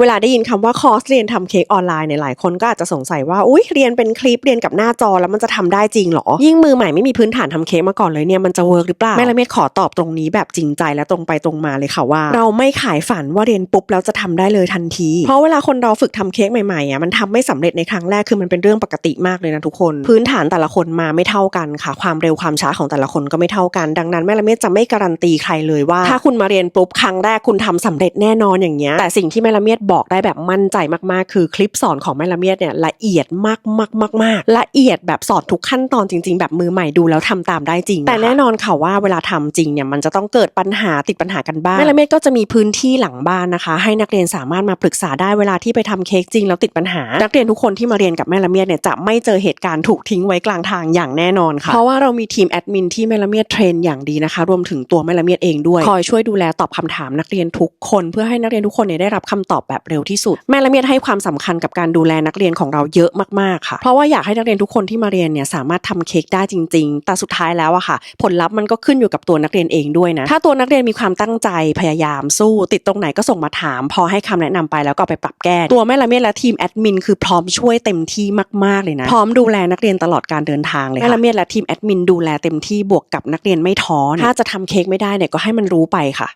เวลาได้ยินคำว่าคอร์สเรียนทำเค้กออนไลน์เนี่ยหลายคนก็อาจจะสงสัยว่าอุ๊ยเรียนเป็นคลิปเรียนกับหน้าจอแล้วมันจะทำได้จริงเหรอ ยิ่งมือใหม่ไม่มีพื้นฐานทำเค้กมาก่อนเลยเนี่ยมันจะเวิร์กหรือเปล่าแม่ละเมียดขอตอบตรงนี้แบบจริงใจและตรงไปตรงมาเลยค่ะว่า เราไม่ขายฝันว่าเรียนปุ๊บแล้วจะทำได้เลยทันที เพราะเวลาคนเราฝึกทำเค้กใหม่ๆอะมันทำไม่สำเร็จในครั้งแรกคือมันเป็นเรื่องปกติมากเลยนะทุกคน พื้นฐานแต่ละคนมาไม่เท่ากันค่ะ ความเร็วความช้าของแต่ละคนก็ไม่เท่ากัน ดังนั้นแม่ละเมียดจะไม่การันตีใครเลยว่า ถ้าคุณมาเรียนปุ๊บครั้งแรกคุณทำสำเร็จแน่นอนอย่างเงี้ยแต่สิ่งที่แม่ละเมียดบอกได้แบบมั่นใจมากๆ คือคลิปสอนของแม่ละเมียดเนี่ยละเอียดมากมากมากมากๆละเอียดแบบสอนทุกขั้นตอนจริง ๆ แบบมือใหม่ดูแล้วทำตามได้จริง แต่แน่นอนค่ะว่าเวลาทำจริงเนี่ยมันจะต้องเกิดปัญหาติดปัญหากันบ้างแม่ละเมียดก็จะมีพื้นที่หลังบ้านนะคะ ให้นักเรียนสามารถมาปรึกษาได้เวลาที่ไปทำเค้กจริงแล้วติดปัญหา นักเรียนทุกคนที่มาเรียนกับแม่ละเมียดเนี่ยจะไม่เจอเหตุการณ์ถูกทิ้งไว้กลางทางอย่างแน่นอนค่ะเพราะว่าเรามีทีมแอดมินที่แม่ละเมียดเทรนอย่างดีนะคะ รวมถึงตัวแม่ละเมียดเองด้วยคอยช่วยดูแลตอบคำถามนักเรียนทุกคน เพื่อให้นักเรียนทุกคนเนี่ยได้รับคำตอบแบบเร็วที่สุด แม่ละเมียดให้ความสำคัญกับการดูแลนักเรียนของเราเยอะมากๆค่ะ เพราะว่าอยากให้นักเรียนทุกคนที่มาเรียนเนี่ยสามารถทำเค้กได้จริง ๆ แต่สุดท้ายแล้วอะค่ะ ผลลัพธ์มันก็ขึ้นอยู่กับตัวนักเรียนเองด้วยนะ ถ้าตัวนักเรียนมีความตั้งใจพยายามสู้ติดตรงไหนก็ส่งมาถาม พอให้คำแนะนำไปแล้วก็เอาไปปรับแก้ตัวแม่ละเมียดและทีมแอดมินคือพร้อมช่วยเต็มที่มากๆเลยนะพร้อมดูแลนักเรียนตลอดการเดินทางเลยค่ะแม่ละเมียดและทีมแอดมินดูแลเต็มที่บวกกับนักเรียนไม่ท้อนะถ้าจะทำเค้กไม่ได้เนี่ยก็ให้มันรู้ไปค่ะ